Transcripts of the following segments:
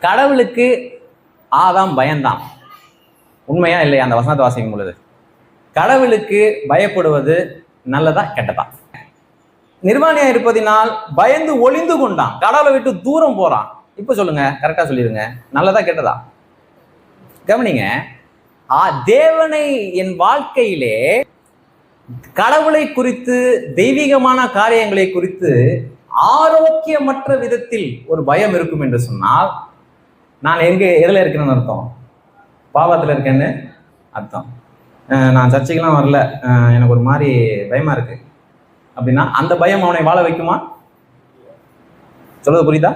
கடவுளுக்கு ஆதாம் பயந்தான். உண்மையா இல்லையா அந்த வசனத்தை வாசிக்கும் பொழுது? கடவுளுக்கு பயப்படுவது நல்லதா கெட்டதா? நிர்வாணியா இருப்பதினால் பயந்து ஒளிந்து கொண்டான். கடவுளை விட்டு தூரம் போறான். இப்ப சொல்லுங்க கரெக்டா சொல்லிடுங்க. நல்லதா கெட்டதா? கவனிங்க ஆ தேவனை என் வாழ்க்கையிலே கடவுளை குறித்து தெய்வீகமான காரியங்களை குறித்து ஆரோக்கியமற்ற விதத்தில் ஒரு பயம் இருக்கும் என்று சொன்னால் நான் எங்க எதில் இருக்கிறேன்னு அர்த்தம்? பாவத்தில் இருக்கேன்னு அர்த்தம். நான் சர்ச்சைக்கெலாம் வரல. எனக்கு ஒரு மாதிரி பயமாக இருக்குது அப்படின்னா அந்த பயம் அவனை வாழ வைக்குமா? சொல்கிறது புரியுதா?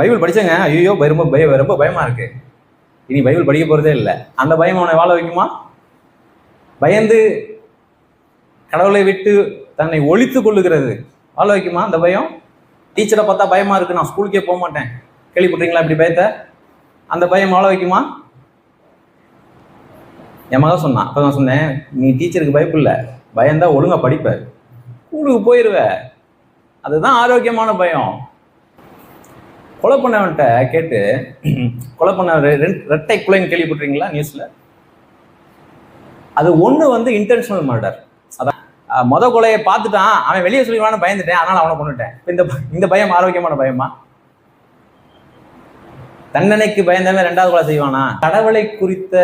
பைபிள் படித்தேங்க ஐயோ ரொம்ப பய ரொம்ப பயமாக இருக்குது இனி பைபிள் படிக்க போகிறதே இல்லை. அந்த பயம் அவனை வாழ வைக்குமா? பயந்து கடவுளை விட்டு தன்னை ஒழித்து கொள்ளுகிறது. வாழ வைக்குமா அந்த பயம்? டீச்சரை பார்த்தா பயமாக இருக்குது நான் ஸ்கூலுக்கே போக மாட்டேன். கேள்விப்பட்டீங்களா இப்படி பயத்தை? அந்த பயம் வாழ வைக்குமா? என் மகன் சொன்னான். அப்போ நான் சொன்னேன் நீ டீச்சருக்கு பயப்பில்ல பயந்தா ஒழுங்கா படிப்ப ஸ்கூலுக்கு போயிடுவ அதுதான் ஆரோக்கியமான பயம். கொலை பண்ணவன்ட்ட கேட்டு கொலை பண்ண ரெட்டை குலைன்னு கேள்விப்பட்டீங்களா நியூஸில் அது ஒன்று வந்து இன்டென்ஷனல் மர்டர் அதான் மொதல் மொத கொலையை பார்த்துட்டான். அவன் வெளியே சொல்லிடுவான்னு பயந்துட்டேன். அதனால அவனை கொண்டுட்டேன் இந்த இந்த பயம் ஆரோக்கியமான பயமா? தண்டனைக்கு பயந்தவன் ரெண்டாவது கொலை செய்வானா? கடவுளை குறித்த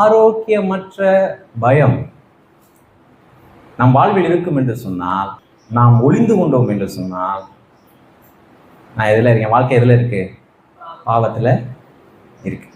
ஆரோக்கியமற்ற பயம் நம் வாழ்வில் இருக்கும் என்று சொன்னால் நாம் ஒளிந்து கொண்டோம் என்று சொன்னால் நான் எதில் இருக்கேன்? வாழ்க்கை எதில் இருக்கு? பாவத்தில் இருக்கு.